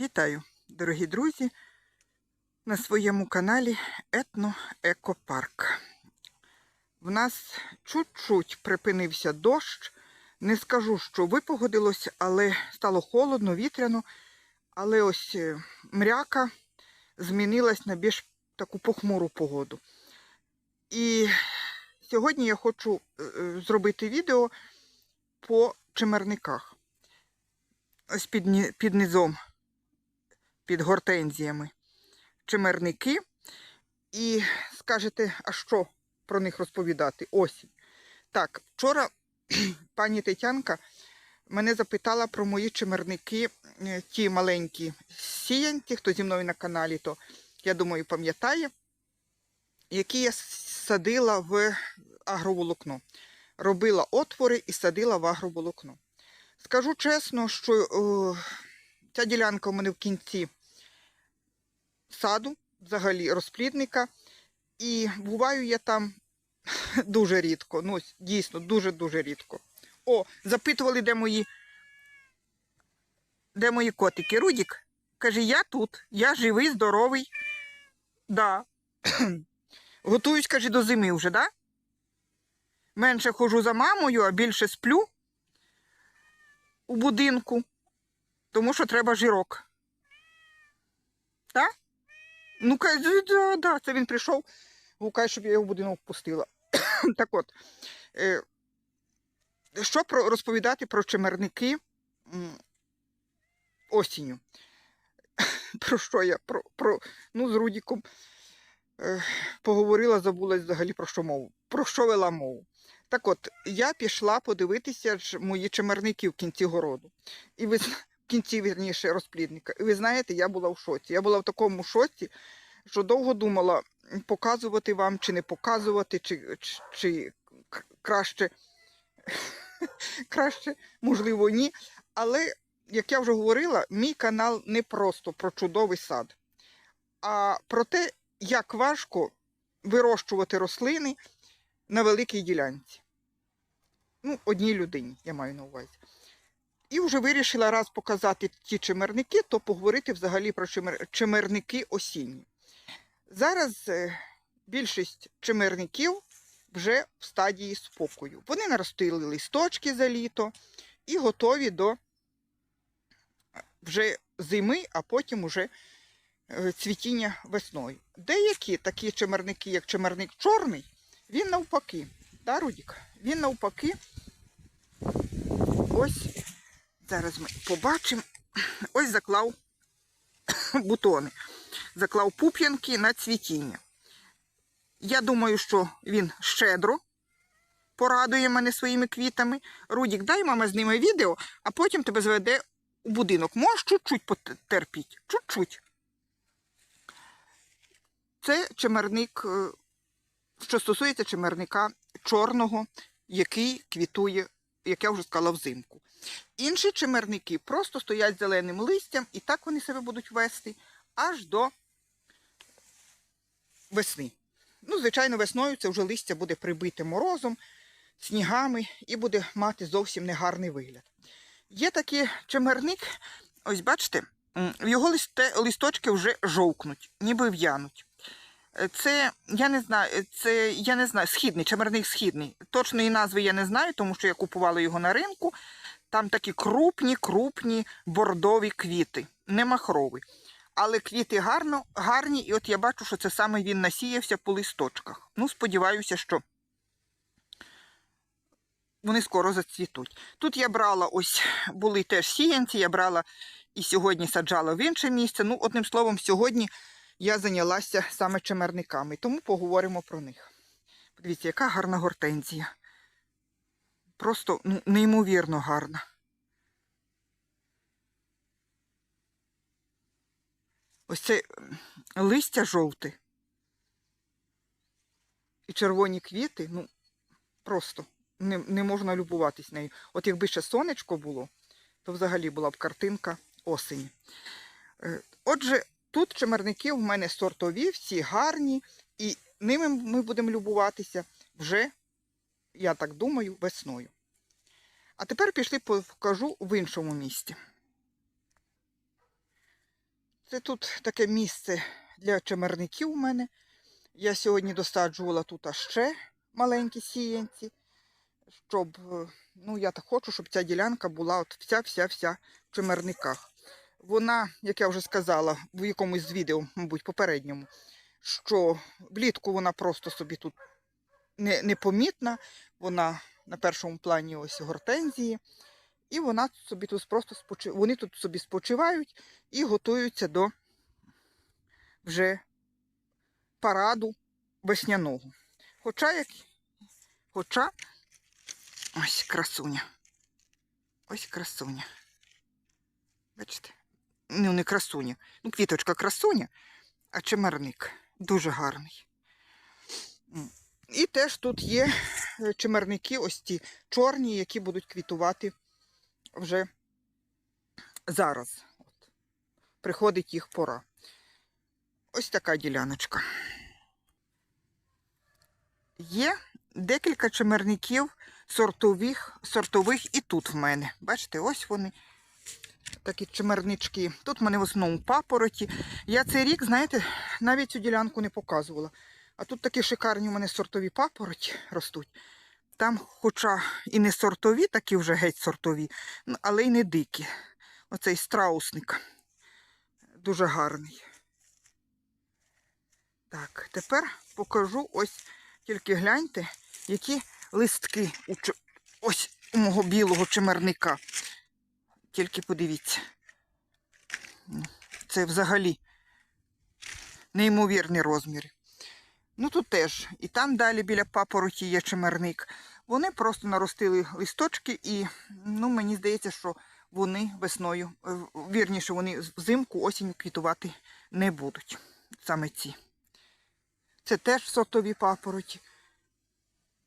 Вітаю, дорогі друзі, на своєму каналі Етно Екопарк. В нас чуть-чуть припинився дощ. Не скажу, що випогодилось, але стало холодно, вітряно. Але ось е, мряка змінилась на більш таку похмуру погоду. І сьогодні я хочу е, е, зробити відео по чимерниках. Ось під, під низом під гортензіями чимерники. І скажете, а що про них розповідати? Осінь. Так, вчора пані Тетянка мене запитала про мої чимерники, е, ті маленькі сіянці, хто зі мною на каналі, то я думаю, пам'ятає, які я садила в агроволокно. Робила отвори і садила в агроволокно. Скажу чесно, що о, ця ділянка у мене в кінці саду, взагалі розплідника. І буваю я там дуже рідко. Ну, дійсно, дуже-дуже рідко. О, запитували, де мої, де мої котики. Рудік каже, я тут, я живий, здоровий. Да. Готуюсь, каже, до зими вже, да? Менше ходжу за мамою, а більше сплю у будинку, тому що треба жирок. Так? Ну, каже, да, да, це він прийшов, гукає, щоб я його в будинок впустила. так от, е, що розповідати про чимерники осінню? про що я? Про, про, ну, з Рудіком е, поговорила, забулась взагалі про що мову. Про що вела мову? Так от, я пішла подивитися ж мої чимерники в кінці городу. І ви кінці, вірніше, розплідника. І ви знаєте, я була в шоці. Я була в такому шоці, що довго думала, показувати вам чи не показувати, чи, чи, чи краще, краще, можливо, ні. Але, як я вже говорила, мій канал не просто про чудовий сад, а про те, як важко вирощувати рослини на великій ділянці. Ну, одній людині, я маю на увазі. І вже вирішила раз показати ті чимерники, то поговорити взагалі про чимер... чимерники осінні. Зараз е, більшість чимерників вже в стадії спокою. Вони наростили листочки за літо і готові до е, вже зими, а потім уже е, цвітіння весною. Деякі такі чимерники, як чимерник чорний, він навпаки. Да, Рудік? Він навпаки. Ось зараз ми побачимо. Ось заклав бутони. Заклав пуп'янки на цвітіння. Я думаю, що він щедро порадує мене своїми квітами. Рудік, дай мама з ними відео, а потім тебе зведе у будинок. Можеш чуть-чуть потерпіть. Чуть-чуть. Це чимерник, е, що стосується чимерника чорного, який квітує, як я вже сказала, взимку. Інші чимерники просто стоять зеленим листям, і так вони себе будуть вести аж до весни. Ну, звичайно, весною це вже листя буде прибите морозом, снігами і буде мати зовсім негарний вигляд. Є такий чимерник, ось бачите, його листочки вже жовкнуть, ніби в'януть. Це, я не знаю, це я не знаю, східний, чимерник східний. Точної назви я не знаю, тому що я купувала його на ринку. Там такі крупні, крупні бордові квіти, не махрові. Але квіти гарно, гарні, і от я бачу, що це саме він насіявся по листочках. Ну, сподіваюся, що вони скоро зацвітуть. Тут я брала ось, були теж сіянці, я брала і сьогодні саджала в інше місце. Ну, одним словом, сьогодні я зайнялася саме чимерниками, тому поговоримо про них. Подивіться, яка гарна гортензія. Просто ну, неймовірно гарна. Ось це листя жовте. І червоні квіти, ну, просто не, не можна любуватись нею. От якби ще сонечко було, то взагалі була б картинка осені. Е, Отже, тут чимерники в мене сортові, всі гарні, і ними ми будемо любуватися вже, я так думаю, весною. А тепер пішли покажу в іншому місці. Це тут таке місце для чимерників у мене. Я сьогодні досаджувала тут ще маленькі сіянці, щоб, е, ну я так хочу, щоб ця ділянка була от вся-вся-вся в чимерниках. Вона, як я вже сказала, в якомусь з відео, мабуть, попередньому, що влітку вона просто собі тут не, непомітна, вона на першому плані ось гортензії, і вона собі тут просто спочи... вони тут собі спочивають і готуються до вже параду весняного. Хоча як. Хоча ось красуня. Ось красуня. Бачите? Ну, не красуня. Ну, квіточка красуня, а чимерник дуже гарний. І теж тут є е, чимерники, ось ті чорні, які будуть квітувати вже зараз. От. Приходить їх пора. Ось така діляночка. Є декілька чимерників сортових, сортових і тут в мене. Бачите, ось вони. Такі чимернички. Тут в мене в основному папороті. Я цей рік, знаєте, навіть цю ділянку не показувала. А тут такі шикарні у мене сортові папороті ростуть. Там, хоча і не сортові, такі вже геть сортові, але й не дикі. Оцей страусник. Дуже гарний. Так, тепер покажу ось, тільки гляньте, які листки ось у мого білого чимерника. Тільки подивіться. Ну, Це взагалі неймовірні розміри. Ну тут теж. І там далі біля папороті є чимерник. Вони просто наростили листочки, і ну, мені здається, що вони весною, е, вірніше, вони взимку осінь квітувати не будуть. Саме ці. Це теж сортові папороті.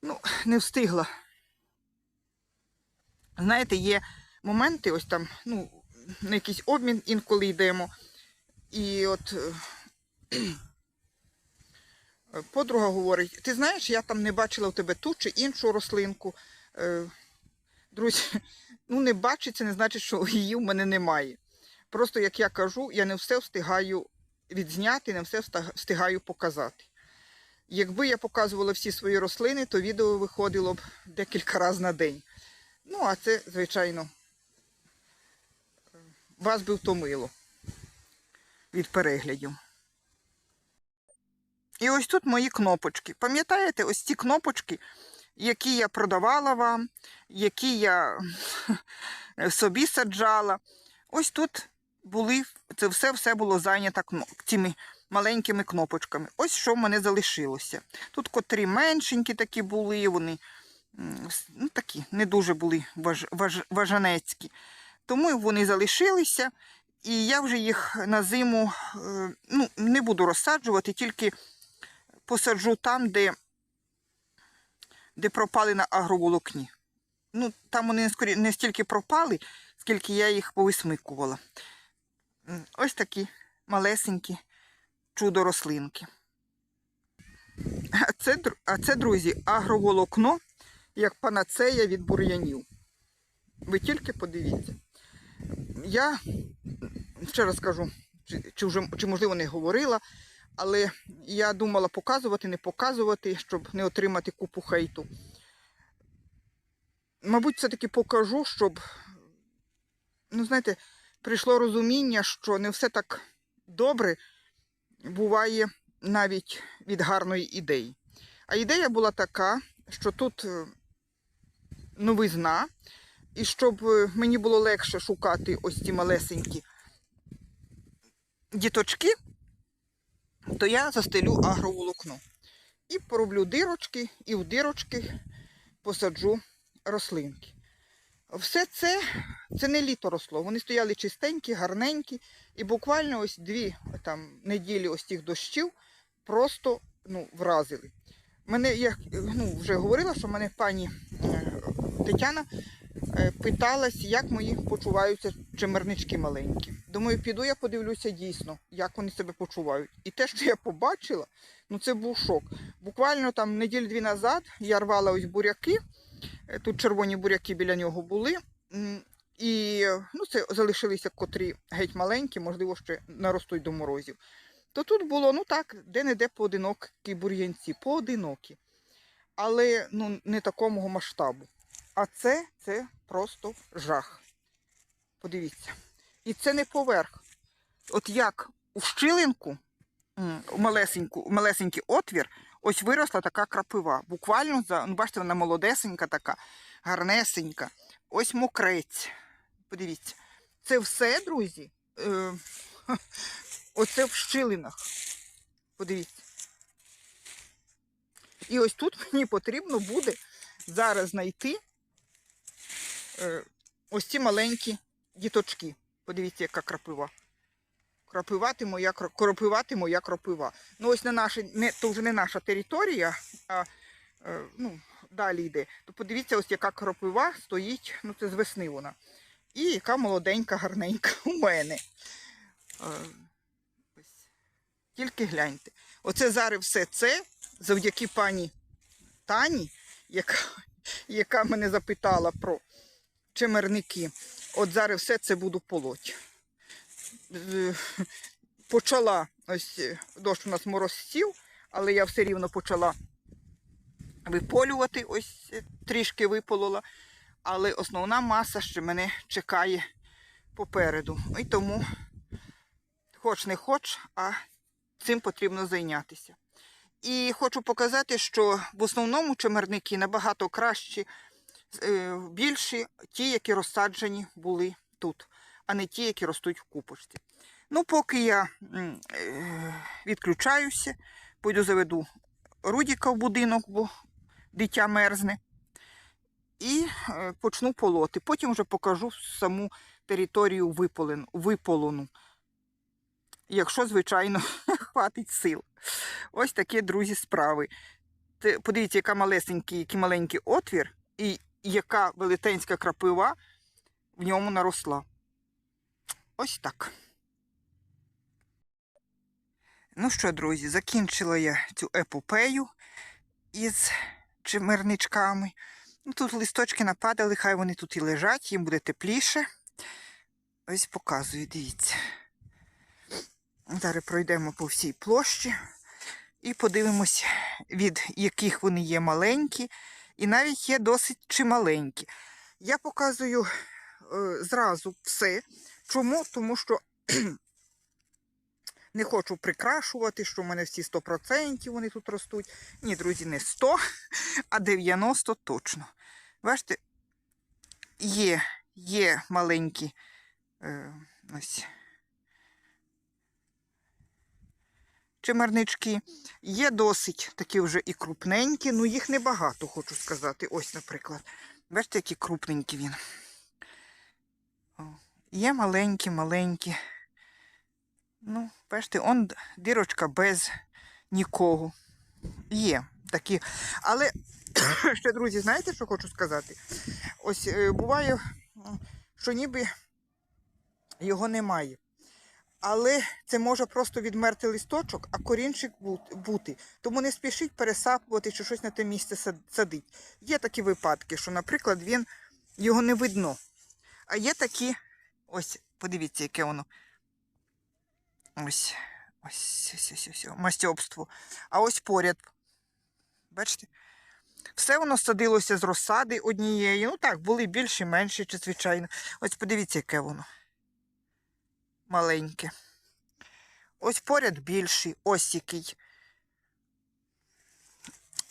Ну, не встигла. Знаєте, є моменти, ось там, ну, на якийсь обмін інколи йдемо. І от е, подруга говорить: ти знаєш, я там не бачила у тебе ту чи іншу рослинку. Е, Друзі, ну не бачить, це не значить, що її в мене немає. Просто, як я кажу, я не все встигаю відзняти, не все встигаю показати. Якби я показувала всі свої рослини, то відео виходило б декілька разів на день. Ну, а це, звичайно, вас би втомило від переглядів. І ось тут мої кнопочки. Пам'ятаєте, ось ці кнопочки, які я продавала вам, які я собі саджала. Ось тут були, це все все було зайнято цими маленькими кнопочками. Ось що в мене залишилося. Тут котрі меншенькі такі були, вони ну, такі не дуже були важ, важ, важанецькі. Тому вони залишилися, і я вже їх на зиму е, ну, не буду розсаджувати, тільки посаджу там, де, де пропали на агроволокні. Ну, там вони не, стільки пропали, скільки я їх повисмикувала. Ось такі малесенькі чудо-рослинки. А це, а це, друзі, агроволокно, як панацея від бур'янів. Ви тільки подивіться. Я ще раз кажу, чи, чи, вже, чи можливо не говорила, але я думала показувати, не показувати, щоб не отримати купу хейту. Мабуть, все-таки покажу, щоб, ну, знаєте, прийшло розуміння, що не все так добре буває навіть від гарної ідеї. А ідея була така, що тут е, новизна, і щоб е, мені було легше шукати ось ці малесенькі діточки, то я застелю агроволокно. І пороблю дирочки, і в дирочки посаджу рослинки. Все це, це не літо росло. Вони стояли чистенькі, гарненькі, і буквально ось дві там, неділі ось тих дощів просто ну, вразили. Мене, я ну, вже говорила, що мене пані е, Тетяна питалась, як мої почуваються чимернички маленькі. Думаю, піду я подивлюся дійсно, як вони себе почувають. І те, що я побачила, ну це був шок. Буквально там неділі-дві назад я рвала ось буряки, е, тут червоні буряки біля нього були. І ну, це залишилися котрі геть маленькі, можливо, ще наростуть до морозів. То тут було, ну так, де-не-де поодинокі бур'янці, поодинокі. Але ну, не такого масштабу. А це, це просто жах. Подивіться. І це не поверх. От як у щілинку, у малесеньку, малесенький отвір, ось виросла така крапива. Буквально за, ну, бачите, вона молодесенька така, гарнесенька. Ось мокрець. Подивіться. Це все, друзі. Е, оце в щілинах. Подивіться. І ось тут мені потрібно буде зараз знайти ось ці маленькі діточки. Подивіться, яка крапива. Крапивати моя, кро- кропивати моя кропива. Ну, ось на нашій, не, то вже не наша територія, а е, ну, далі йде. То подивіться, ось яка кропива стоїть, ну це з весни вона. І яка молоденька, гарненька у мене. Е. Тільки гляньте. Оце зараз все це завдяки пані Тані, яка, яка мене запитала про чимерники. От зараз все це буду полоть. Е, Почала, ось е, дощ у нас мороз сів, але я все рівно почала виполювати, ось е, трішки виполола. Але основна маса ще мене чекає попереду. І тому, хоч не хоч, а цим потрібно зайнятися. І хочу показати, що в основному чимерники набагато кращі, більші ті, які розсаджені були тут, а не ті, які ростуть в купочці. Ну, поки я е, відключаюся, пойду заведу Рудіка в будинок, бо дитя мерзне. І е, почну полоти. Потім вже покажу саму територію виполону. Якщо, звичайно, хватить сил. Ось такі, друзі, справи. Подивіться, яка малесенький, який маленький отвір, і яка велетенська крапива в ньому наросла. Ось так. Ну що, друзі, закінчила я цю епопею із чимерничками. Ну, тут листочки нападали, хай вони тут і лежать, їм буде тепліше. Ось показую, дивіться. Зараз пройдемо по всій площі і подивимось, від яких вони є маленькі, і навіть є досить чималенькі. Я показую е, зразу все. Чому? Тому що не хочу прикрашувати, що в мене всі 100% вони тут ростуть. Ні, друзі, не 100, а 90 точно. Бачите, є, є маленькі е, ось. Чимернички. Є досить такі вже і крупненькі, ну їх небагато, хочу сказати. Ось, наприклад. Бачите, які крупненькі він. Є маленькі, маленькі. Ну, бачите, он дірочка без нікого. Є такі. Але ще, друзі, знаєте, що хочу сказати? Ось е, буває, що ніби його немає. Але це може просто відмерти листочок, а корінчик бути. Тому не спішіть пересапувати чи щось на те місце сад- садить. Є такі випадки, що, наприклад, він його не видно. А є такі, ось, подивіться, яке воно. Ось, ось, ось, ось, ось, мастьобство. А ось поряд. Бачите? Все воно садилося з розсади однієї. Ну так, були більші, менші, чи звичайно. Ось подивіться, яке воно. Маленьке. Ось поряд більший, ось який.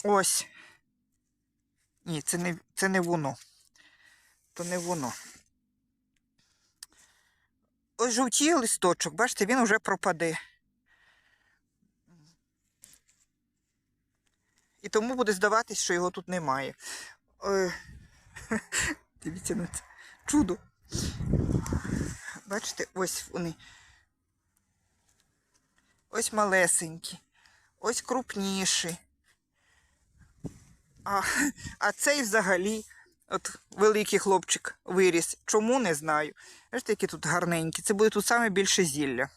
Ось. Ні, це не, це не воно. То не воно. Ось жовтіє листочок, бачите, він вже пропаде. І тому буде здаватись, що його тут немає. Е, Дивіться на це. Чудо. Бачите, ось вони. Ось малесенькі, ось крупніші. А, а цей взагалі, от великий хлопчик виріс. Чому не знаю. Бачите, які тут гарненькі. Це буде тут саме більше зілля.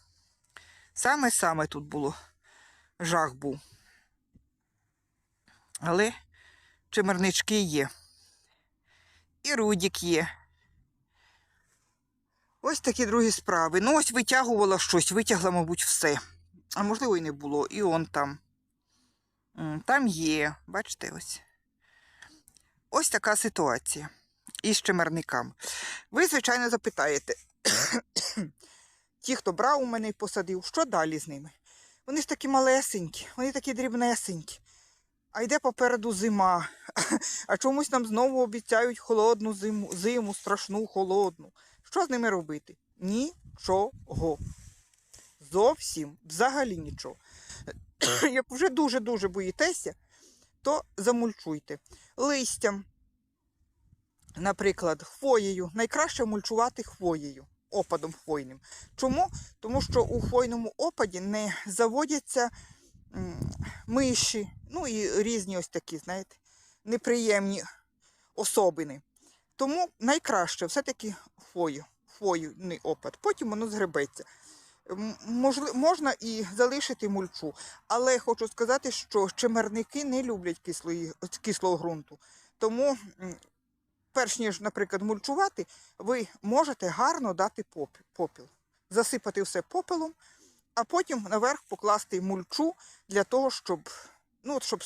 Саме-саме тут було. Жах був. Але чимернички є. І рудік є. Ось такі другі справи. Ну, ось витягувала щось, витягла, мабуть, все. А можливо, і не було. І он там. Там є. Бачите, ось. Ось така ситуація із чимерниками. Ви, звичайно, запитаєте, ті, хто брав у мене і посадив, що далі з ними? Вони ж такі малесенькі, вони такі дрібнесенькі. А йде попереду зима. А чомусь нам знову обіцяють холодну зиму, зиму, страшну, холодну. Що з ними робити? Нічого. Зовсім взагалі нічого. Як вже дуже-дуже боїтеся, то замульчуйте. Листям, наприклад, хвоєю. Найкраще мульчувати хвоєю, опадом хвойним. Чому? Тому що у хвойному опаді не заводяться миші, ну і різні ось такі, знаєте, неприємні особини. Тому найкраще все-таки хвою, хвойний опад. Потім воно згребеться. Можна і залишити мульчу, але хочу сказати, що чимерники не люблять кислої, кислого ґрунту. Тому, перш ніж, наприклад, мульчувати, ви можете гарно дати попіл, засипати все попелом, а потім наверх покласти мульчу для того, щоб, ну, щоб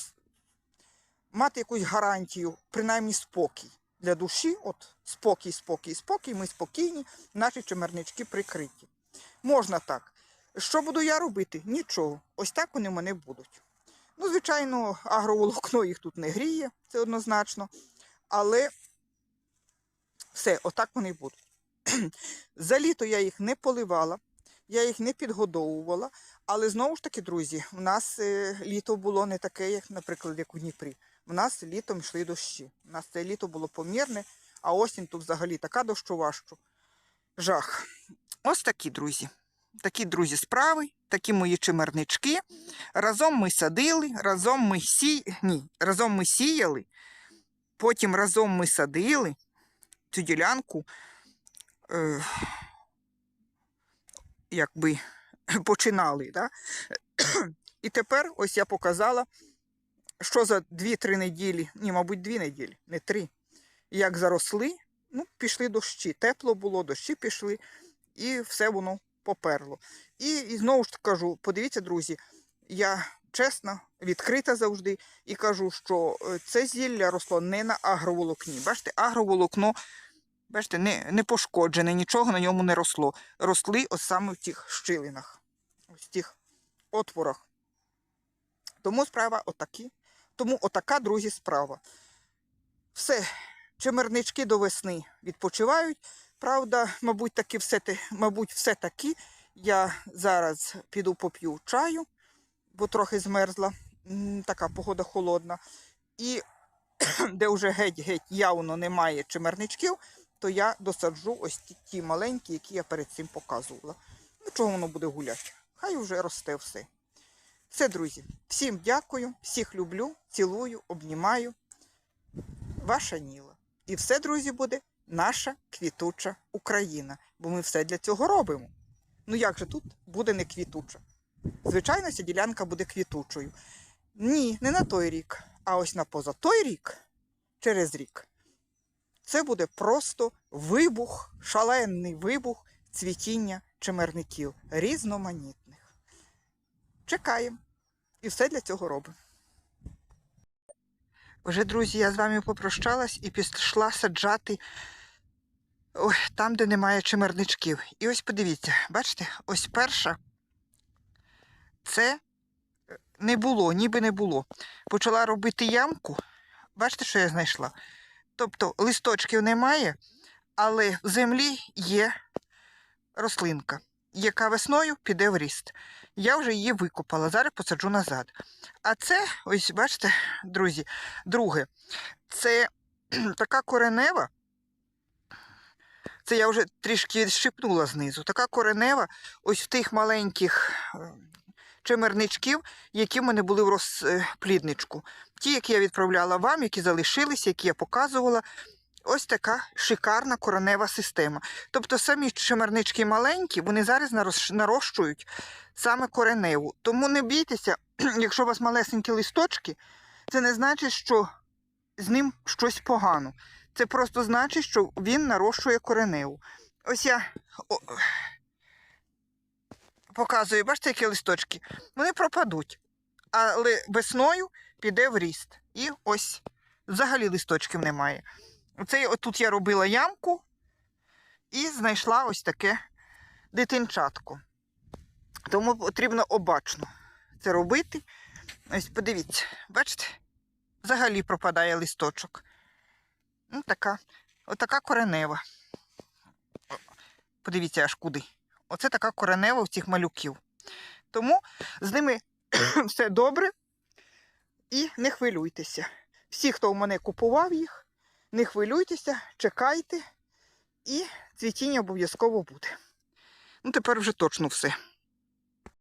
мати якусь гарантію, принаймні спокій для душі. От спокій, спокій, спокій, ми спокійні, наші чимернички прикриті. Можна так. Що буду я робити? Нічого. Ось так вони в мене будуть. Ну, звичайно, агроволокно їх тут не гріє, це однозначно. Але все, отак вони будуть. За літо я їх не поливала, я їх не підгодовувала. Але знову ж таки, друзі, у нас е, літо було не таке, як, наприклад, як у Дніпрі. У нас літом йшли дощі. У нас це літо було помірне, а осінь тут взагалі така дощова, що жах. Ось такі друзі. Такі друзі справи, такі мої чимернички. Разом ми садили, разом ми сі... Ні, разом ми сіяли, потім разом ми садили цю ділянку, е... якби починали. Да? І тепер ось я показала, що за 2-3 неділі, ні, мабуть, 2 неділі, не 3, як заросли, ну, пішли дощі. Тепло було, дощі пішли, і все воно поперло. І, і знову ж кажу, подивіться, друзі, я чесно, відкрита завжди і кажу, що е, це зілля росло не на агроволокні. Бачите, агроволокно, бачите, не, не пошкоджене, нічого на ньому не росло. Росли ось саме в тих щілинах, в тих отворах. Тому справа отакі. Тому отака, друзі, справа. Все, чимернички до весни відпочивають. Правда, мабуть, таки все мабуть, все таки Я зараз піду поп'ю чаю, бо трохи змерзла. Така погода холодна. І де вже геть-геть явно немає чимерничків, то я досаджу ось ті, ті маленькі, які я перед цим показувала. Ну, чого воно буде гуляти? Хай вже росте все. Все, друзі. Всім дякую, всіх люблю, цілую, обнімаю. Ваша Ніла. І все, друзі, буде наша квітуча Україна. Бо ми все для цього робимо. Ну як же тут буде не квітуча? Звичайно, ця ділянка буде квітучою. Ні, не на той рік, а ось на поза той рік, через рік. Це буде просто вибух, шалений вибух цвітіння чимерників різноманітних. Чекаємо. І все для цього робимо. Вже, друзі, я з вами попрощалась і пішла саджати ой, там, де немає чимерничків. І ось подивіться, бачите, ось перша це е, не було, ніби не було. Почала робити ямку. Бачите, що я знайшла? Тобто листочків немає, але в землі є рослинка, яка весною піде в ріст. Я вже її викопала, зараз посаджу назад. А це, ось бачите, друзі, друге, це така коренева. Це я вже трішки відщипнула знизу. Така коренева, ось в тих маленьких е, чимерничків, які в мене були в розплідничку. Ті, які я відправляла вам, які залишилися, які я показувала. Ось така шикарна коренева система. Тобто самі чимернички маленькі, вони зараз нарощують саме кореневу. Тому не бійтеся, якщо у вас малесенькі листочки, це не значить, що з ним щось погано. Це просто значить, що він нарощує кореневу. ось я о, показую, бачите, які листочки. Вони пропадуть. Але весною піде в ріст. І ось взагалі листочків немає. Оце отут я робила ямку і знайшла ось таке дитинчатко. Тому потрібно обачно це робити. Ось подивіться, бачите, взагалі пропадає листочок. Ну, така, отака коренева. Подивіться аж куди. Оце така коренева у цих малюків. Тому з ними все добре і не хвилюйтеся. Всі, хто у мене купував їх, не хвилюйтеся, чекайте, і цвітіння обов'язково буде. Ну, тепер вже точно все.